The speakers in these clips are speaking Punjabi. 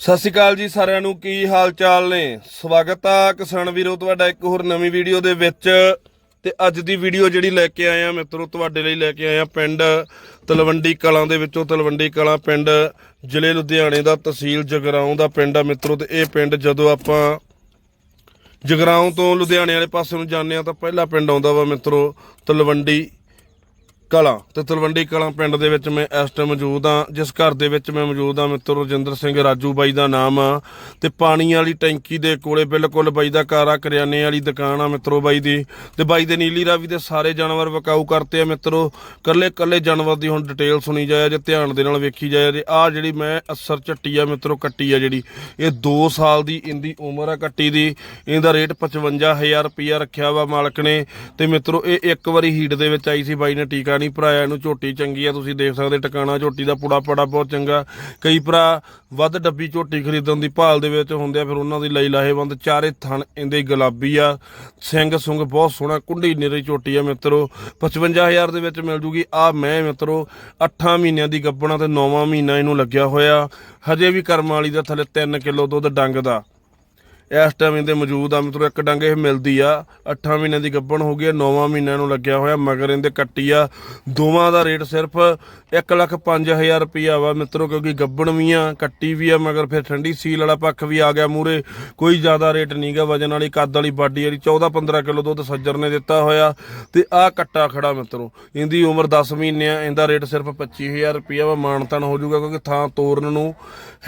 ਸਤਿ ਸ਼੍ਰੀ ਅਕਾਲ ਜੀ ਸਾਰਿਆਂ ਨੂੰ, ਕੀ ਹਾਲ ਚਾਲ ਨੇ? ਸਵਾਗਤ ਆ ਕਿਸਾਨ ਵੀਰੋ, ਤੁਹਾਡਾ ਇੱਕ ਹੋਰ ਨਵੀਂ ਵੀਡੀਓ ਦੇ ਵਿੱਚ। ਤੇ ਅੱਜ ਦੀ ਵੀਡੀਓ ਜਿਹੜੀ ਲੈ ਕੇ ਆਏ ਆ, ਮਿੱਤਰੋ, ਤੁਹਾਡੇ ਲਈ ਲੈ ਕੇ ਆਏ ਆ ਪਿੰਡ ਤਲਵੰਡੀ ਕਲਾਂ ਦੇ ਵਿੱਚੋਂ, ਤਲਵੰਡੀ ਕਲਾਂ ਪਿੰਡ ਜ਼ਿਲ੍ਹੇ ਲੁਧਿਆਣੇ ਦਾ ਤਹਿਸੀਲ ਜਗਰਾਉਂ ਦਾ ਪਿੰਡ ਆ ਮਿੱਤਰੋ। ਤੇ ਇਹ ਪਿੰਡ ਜਦੋਂ ਆਪਾਂ ਜਗਰਾਉਂ ਤੋਂ ਲੁਧਿਆਣੇ ਵਾਲੇ ਪਾਸੇ ਨੂੰ ਜਾਂਦੇ ਆ, ਤਾਂ ਪਹਿਲਾ ਪਿੰਡ ਆਉਂਦਾ ਵਾ ਮਿੱਤਰੋ, ਤਲਵੰਡੀ ਕਲਾਂ ਤੇ ਤਲਵੰਡੀ ਕਲਾਂ ਪਿੰਡ ਦੇ ਵਿੱਚ ਮੈਂ ਇਸ ਟਾਈਮ ਮੌਜੂਦ ਆ ਜਿਸ ਘਰ ਦੇ ਵਿੱਚ ਮੈਂ ਮੌਜੂਦ ਆ ਮਿੱਤਰ ਰਜਿੰਦਰ ਸਿੰਘ ਰਾਜੂ ਬਾਈ ਦਾ ਨਾਮ ਆ। ਤੇ ਪਾਣੀ ਵਾਲੀ ਟੈਂਕੀ ਦੇ ਕੋਲੇ ਬਿਲਕੁਲ ਬਾਈ ਦਾ ਘਰ ਆ, ਕਰਿਆਨੇ ਵਾਲੀ ਦੁਕਾਨ ਆ ਮਿੱਤਰੋ ਬਾਈ ਦੀ। ਤੇ ਬਾਈ ਦੇ ਨੀਲੀ ਰਾਵੀ ਦੇ ਸਾਰੇ ਜਾਨਵਰ ਵਕਾਊ ਕਰਤੇ ਆ ਮਿੱਤਰੋ। ਕੱਲੇ ਕੱਲੇ ਜਾਨਵਰ ਦੀ ਹੁਣ ਡਿਟੇਲ ਸੁਣੀ ਜਾਇਆ ਜੇ ਧਿਆਨ ਦੇ ਨਾਲ ਵੇਖੀ ਜਾਇਆ ਜੇ ਆ ਜਿਹੜੀ ਮੈਂ ਅਸਰ ਝੱਟੀ ਆ ਮਿੱਤਰੋ, ਕੱਟੀ ਆ ਜਿਹੜੀ। ਇਹ 2 ਸਾਲ ਦੀ ਇਹਦੀ ਉਮਰ ਆ ਕੱਟੀ ਦੀ। ਇਹਦਾ ਰੇਟ 55000 ਰੁਪਇਆ ਰੱਖਿਆ ਵਾ ਮਾਲਕ ਨੇ। ਤੇ ਮਿੱਤਰੋ, ਇਹ ਇੱਕ ਵਾਰੀ ਹੀਟ ਦੇ ਵਿੱਚ ਆਈ ਸੀ, ਬਾਈ ਨੇ ਟੀਕਾ ਨਹੀਂ ਭਰਾਇਆ ਇਹਨੂੰ ਝੋਟੀ ਚੰਗੀ ਆ, ਤੁਸੀਂ ਦੇਖ ਸਕਦੇ ਟਿਕਾਣਾ ਝੋਟੀ ਦਾ ਪੁੜਾ ਪੜਾ ਬਹੁਤ ਚੰਗਾ। ਕਈ ਭਰਾ ਵੱਧ ਡੱਬੀ ਝੋਟੀ ਖਰੀਦਣ ਦੀ ਭਾਲ ਦੇ ਵਿੱਚ ਹੁੰਦੇ ਆ, ਫਿਰ ਉਹਨਾਂ ਦੀ ਲਈ ਲਾਹੇਵੰਦ ਚਾਰੇ ਥਣ ਇਹਦੇ ਗੁਲਾਬੀ ਆ। ਸਿੰਘ ਸੁੰਗ ਬਹੁਤ ਸੋਹਣਾ, ਕੁੰਡੀ ਨਿਰੀ ਝੋਟੀ ਆ ਮਿੱਤਰੋ। 55000 ਦੇ ਵਿੱਚ ਮਿਲ ਜੂਗੀ ਆ ਮੈਂ ਮਿੱਤਰੋ। 8 ਮਹੀਨਿਆਂ ਦੀ ਗੱਬਣਾ ਤੇ 9ਵਾਂ ਮਹੀਨਾ ਇਹਨੂੰ ਲੱਗਿਆ ਹੋਇਆ। ਹਜੇ ਵੀ ਕਰਮ ਵਾਲੀ ਦਾ ਥੱਲੇ 3 ਕਿਲੋ ਦੁੱਧ ਡੰਗ ਦਾ। ਇਸ ਟਾਈਮ ਇਹਦੇ ਮੌਜੂਦ ਆ, ਮਿੱਤਰੋ, ਇੱਕ ਡੰਗ ਇਹ ਮਿਲਦੀ ਆ। 8 ਮਹੀਨਿਆਂ ਦੀ ਗੱਭਣ ਹੋ ਗਈ ਆ 9ਵਾਂ ਮਹੀਨਾ ਨੂੰ ਲੱਗਿਆ ਹੋਇਆ, ਮਗਰ ਇਹਦੇ ਕੱਟੀ ਆ। ਦੋਵਾਂ ਦਾ ਰੇਟ ਸਿਰਫ 1 ਲੱਖ 5000 ਰੁਪਈਆ ਵਾ, ਮਿੱਤਰੋ, ਕਿਉਂਕਿ ਗੱਭਣ ਵੀ ਆ, ਕੱਟੀ ਵੀ ਆ, ਮਗਰ ਫਿਰ ਠੰਡੀ ਸੀਲ ਵਾਲਾ ਪੱਖ ਵੀ ਆ ਗਿਆ ਮੂਰੇ ਕੋਈ ਜ਼ਿਆਦਾ ਰੇਟ ਨਹੀਂਗਾ ਵਜਨ ਵਾਲੀ, ਕੱਦ ਵਾਲੀ, ਬਾਡੀ ਵਾਲੀ 14 15 ਕਿਲੋ ਦੁੱਧ ਸੱਜਰ ਨੇ ਦਿੱਤਾ ਹੋਇਆ। ਤੇ ਆ ਕੱਟਾ ਖੜਾ, ਮਿੱਤਰੋ, ਇਹਦੀ ਉਮਰ 10 ਮਹੀਨੇ ਆ, ਇਹਦਾ ਰੇਟ ਸਿਰਫ 25000 ਰੁਪਈਆ ਵਾ, ਮਾਨਤਨ ਹੋ ਜਾਊਗਾ, ਕਿਉਂਕਿ ਥਾਂ ਤੋਰਨ ਨੂੰ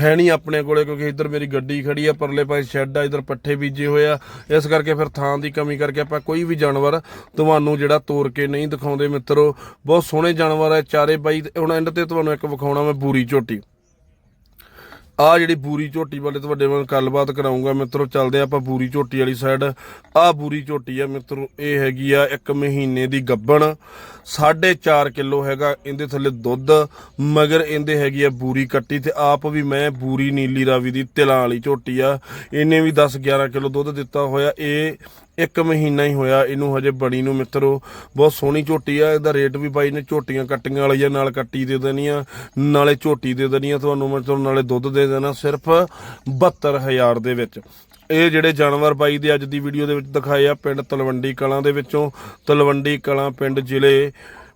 ਹੈ ਨਹੀਂ ਆਪਣੇ ਕੋਲੇ, ਕਿਉਂਕਿ ਇੱਧਰ ਮੇਰੀ ਗੱਡੀ ਖੜੀ ਆ, ਪਰਲੇ ਪਾਸੇ ਸ਼ੈੱਡ ਆ ਇੱਧਰ ਪੱਠੇ ਬੀਜੇ ਹੋਏ ਆ। ਇਸ ਕਰਕੇ ਫਿਰ ਥਾਂ ਦੀ ਕਮੀ ਕਰਕੇ ਆਪਾਂ ਕੋਈ ਵੀ ਜਾਨਵਰ ਤੁਹਾਨੂੰ ਜਿਹੜਾ ਤੋਰ ਕੇ ਨਹੀਂ ਦਿਖਾਉਂਦੇ ਮਿੱਤਰੋ। ਬਹੁਤ ਸੋਹਣੇ ਜਾਨਵਰ ਹੈ ਚਾਰੇ ਬਾਈ ਹੁਣ ਐਂਡ ਤੇ ਤੁਹਾਨੂੰ ਇੱਕ ਵਿਖਾਉਣਾ ਮੈਂ ਬੂਰੀ ਝੋਟੀ। ਆ ਜਿਹੜੀ ਬੂਰੀ ਝੋਟੀ ਵਾਲੇ ਤੁਹਾਡੇ ਨਾਲ ਗੱਲਬਾਤ ਕਰਾਉਂਗਾ ਮਿੱਤਰੋ, ਚੱਲਦੇ ਆਪਾਂ ਬੂਰੀ ਝੋਟੀ ਵਾਲੀ ਸਾਈਡ ਆ ਬੂਰੀ ਝੋਟੀ ਆ ਮਿੱਤਰੋ, ਇਹ ਹੈਗੀ ਆ ਇੱਕ ਮਹੀਨੇ ਦੀ ਗੱਬਣ 4.5 ਕਿਲੋ ਹੈਗਾ ਇਹਦੇ ਥੱਲੇ ਦੁੱਧ, ਮਗਰ ਇਹਦੇ ਹੈਗੀ ਆ ਬੂਰੀ ਕੱਟੀ ਤੇ ਆਪ ਵੀ ਮੈਂ ਬੂਰੀ ਨੀਲੀ ਰਾਵੀ ਦੀ ਤਿਲਾਂ ਵਾਲੀ ਝੋਟੀ ਆ। ਇਹਨੇ ਵੀ 10 11 ਕਿਲੋ ਦੁੱਧ ਦਿੱਤਾ ਹੋਇਆ, ਇਹ ਇੱਕ ਮਹੀਨਾ ਹੀ ਹੋਇਆ ਇਹਨੂੰ ਹਜੇ ਬਣੀ ਨੂੰ ਮਿੱਤਰੋ। ਬਹੁਤ ਸੋਹਣੀ ਝੋਟੀ ਆ, ਇਹਦਾ ਰੇਟ ਵੀ ਬਾਈ ਨੇ ਝੋਟੀਆਂ ਕੱਟੀਆਂ ਵਾਲੀਆਂ ਨਾਲ ਕੱਟੀ ਦੇ ਦੇਣੀ ਆ, ਨਾਲੇ ਝੋਟੀ ਦੇ ਦੇਣੀ ਆ, ਤੁਹਾਨੂੰ ਮਤਲਬ ਨਾਲੇ ਦੁੱਧ ਦੇ ਦੇਣਾ ਸਿਰਫ 72000 ਦੇ ਵਿੱਚ। ਇਹ ਜਿਹੜੇ ਜਾਨਵਰ ਬਾਈ ਦੇ ਅੱਜ ਦੀ ਵੀਡੀਓ ਦੇ ਵਿੱਚ ਦਿਖਾਏ ਆ, ਪਿੰਡ ਤਲਵੰਡੀ ਕਲਾਂ ਦੇ ਵਿੱਚੋਂ। ਤਲਵੰਡੀ ਕਲਾਂ ਪਿੰਡ ਜ਼ਿਲ੍ਹੇ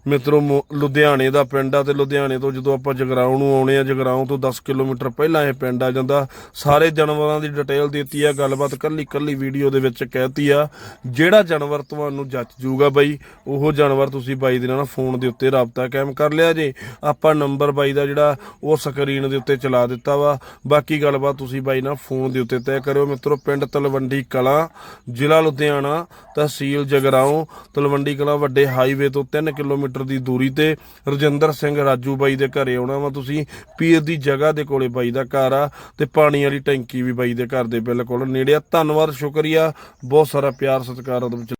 ਮਿੱਤਰੋ, ਮੋ- ਲੁਧਿਆਣੇ ਦਾ ਪਿੰਡ ਆ ਤੇ ਲੁਧਿਆਣੇ ਤੋਂ ਜਦੋਂ ਆਪਾਂ ਜਗਰਾਉਂ ਨੂੰ ਆਉਣੇ ਆ, ਜਗਰਾਉਂ ਤੋਂ 10 ਕਿਲੋਮੀਟਰ ਪਹਿਲਾਂ ਇਹ ਪਿੰਡ ਆ ਜਾਂਦਾ। ਸਾਰੇ ਜਾਨਵਰਾਂ ਦੀ ਡਿਟੇਲ ਦਿੱਤੀ ਆ, ਗੱਲਬਾਤ ਕੱਲੀ ਕੱਲੀ ਵੀਡੀਓ ਦੇ ਵਿੱਚ ਕਹਿਤੀ ਆ। ਜਿਹੜਾ ਜਾਨਵਰ ਤੁਹਾਨੂੰ ਜੱਚ ਜੂਗਾ ਬਾਈ, ਉਹ ਜਾਨਵਰ ਤੁਸੀਂ ਬਾਈ ਦੇ ਨਾਲ ਫੋਨ ਦੇ ਉੱਤੇ ਰਾਬਤਾ ਕਾਇਮ ਕਰ ਲਿਆ ਜੇ। ਆਪਾਂ ਨੰਬਰ ਬਾਈ ਦਾ ਜਿਹੜਾ, ਉਹ ਸਕਰੀਨ ਦੇ ਉੱਤੇ ਚਲਾ ਦਿੱਤਾ ਵਾ। ਬਾਕੀ ਗੱਲਬਾਤ ਤੁਸੀਂ ਬਾਈ ਨਾਲ ਫੋਨ ਦੇ ਉੱਤੇ ਤੈਅ ਕਰਿਓ। ਮਿੱਤਰੋ, ਪਿੰਡ ਤਲਵੰਡੀ ਕਲਾਂ, ਜ਼ਿਲ੍ਹਾ ਲੁਧਿਆਣਾ ਤਹਿਸੀਲ ਜਗਰਾਉਂ, ਤਲਵੰਡੀ ਕਲਾ ਵੱਡੇ ਹਾਈਵੇ ਤੋਂ 3 ਕਿਲੋਮੀਟਰ ਦੀ ਦੂਰੀ ਤੇ ਰਜਿੰਦਰ ਸਿੰਘ ਰਾਜੂ ਬਾਈ ਦੇ ਘਰੇ ਆਉਣਾ ਵਾ। ਤੁਸੀਂ ਪੀਰ ਦੀ ਜਗ੍ਹਾ ਦੇ ਕੋਲੇ ਬਾਈ ਦਾ ਘਰ ਆ ਤੇ ਪਾਣੀ ਵਾਲੀ ਟੈਂਕੀ ਵੀ ਬਾਈ ਦੇ ਘਰ ਦੇ ਬਿਲਕੁਲ ਨੇੜੇ ਆ। ਧੰਨਵਾਦ, ਸ਼ੁਕਰੀਆ। ਬਹੁਤ ਸਾਰਾ ਪਿਆਰ, ਸਤਿਕਾਰ ਉਹਦੇ ਵਿੱਚ